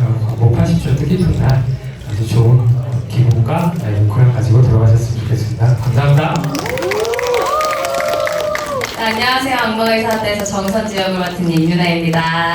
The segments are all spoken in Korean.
어, 광고 80주 뜻깊은 날 아주 좋은 어. 네, 안녕하세요. 악마의 사대에서 정선 지역을 맡은 임유나입니다.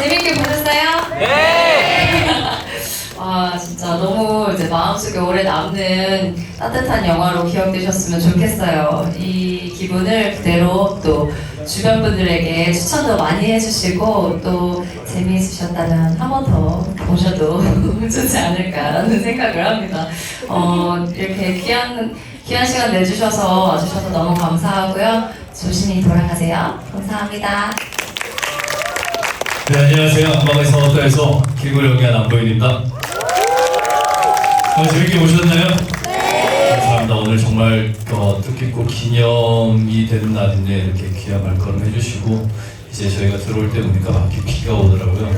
어, 재밌게 보셨어요? 네! 아, 진짜 너무 이제 마음속에 오래 남는 따뜻한 영화로 기억되셨으면 좋겠어요. 이 기분을 그대로 또 주변 분들에게 추천도 많이 해주시고 또 재미있으셨다면 한 번 더 보셔도 좋지 않을까라는 생각을 합니다. 어, 이렇게 귀한 귀한 시간 내주셔서 와주셔서 너무 감사하고요. 조심히 돌아가세요. 감사합니다. 네, 안녕하세요. 안방의 성악가에서 길고 연기한 안보인입니다. 어, 재밌게 보셨나요? 네. 감사합니다. 오늘 정말 어, 뜻깊고 기념이 되는 날인데 이렇게 귀한 말걸음 해주시고 이제 저희가 들어올 때 보니까 밖에 비가 오더라고요.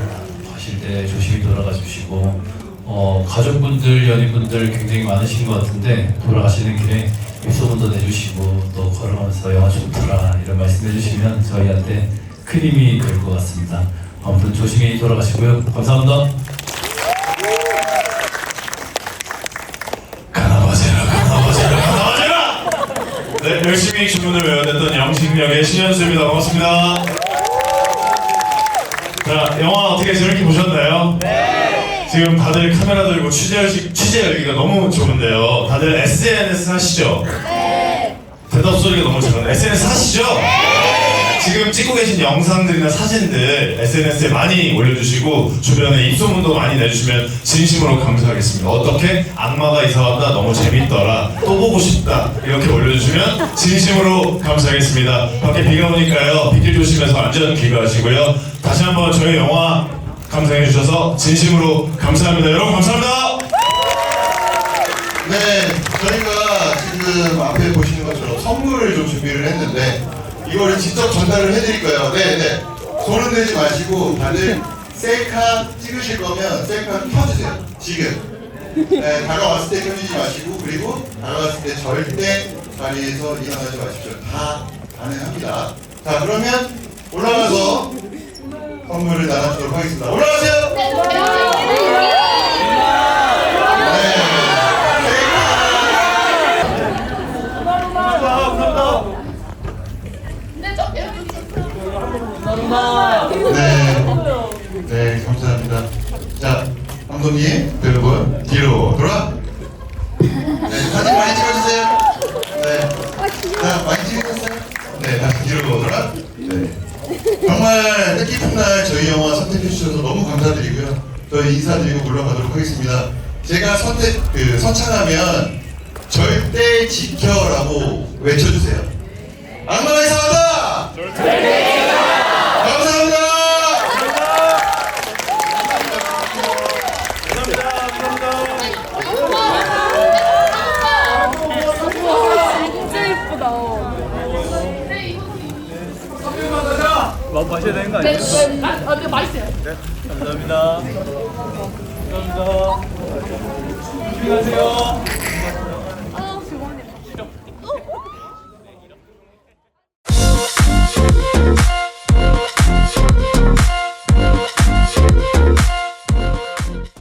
가실 때 조심히 돌아가 주시고 어, 가족분들, 연인분들 굉장히 많으신 것 같은데 돌아가시는 길에 입소문도 내주시고 또 걸어가면서 영화 좋더라 이런 말씀 해주시면 저희한테 큰 힘이 될 것 같습니다. 아무튼 조심히 돌아가시고요. 감사합니다. 가나바제라 가나바제라 가나바제라 네 열심히 주문을 외워냈던 영식역의 신현수입니다 반갑습니다 자 영화 어떻게 재밌게 보셨나요? 네 지금 다들 카메라 들고 취재, 취재 열기가 너무 좋은데요 다들 SNS 하시죠? 네 대답 소리가 너무 작은 SNS 하시죠? 지금 찍고 계신 영상들이나 사진들 SNS에 많이 올려주시고 주변에 입소문도 많이 내주시면 진심으로 감사하겠습니다. 어떻게 악마가 이사 왔다 너무 재밌더라 또 보고 싶다 이렇게 올려주시면 진심으로 감사하겠습니다. 밖에 비가 오니까요 빗길 조심해서 안전 귀가하시고요. 다시 한번 저희 영화 감상해 주셔서 진심으로 감사합니다. 여러분 감사합니다. 네, 저희가 지금 앞에 보시는 것처럼 선물을 좀 준비를 했는데 이거를 직접 전달을 해드릴 거예요. 네, 네. 손은 내지 마시고 다들 셀카 찍으실 거면 셀카 켜주세요. 지금. 네, 다가왔을 때 켜주지 마시고 그리고 다가왔을 때 절대 자리에서 일어나지 마십시오. 다 가능합니다. 자, 그러면 올라가서 선물을 나눠주도록 하겠습니다. 올라가세요. 네. 네. 네, 감사합니다. 자, 감독님, 여러분, 뒤로 돌아. 네, 사진 많이 찍어주세요. 네. 자, 많이 찍으셨어요? 네, 다시 뒤로 돌아. 네. 정말 뜻깊은 날 저희 영화 선택해주셔서 너무 감사드리고요. 저희 인사드리고 물러가도록 하겠습니다. 제가 선택, 그, 선창하면 절대 지켜라고 외쳐주세요. 악마가 이상하다! 감사합니다! 진짜 예쁘다. 뭐 마셔야 되는 거 아니에요? 아, 근데 맛있어요. 감사합니다. 감사합니다. 조심히 가세요.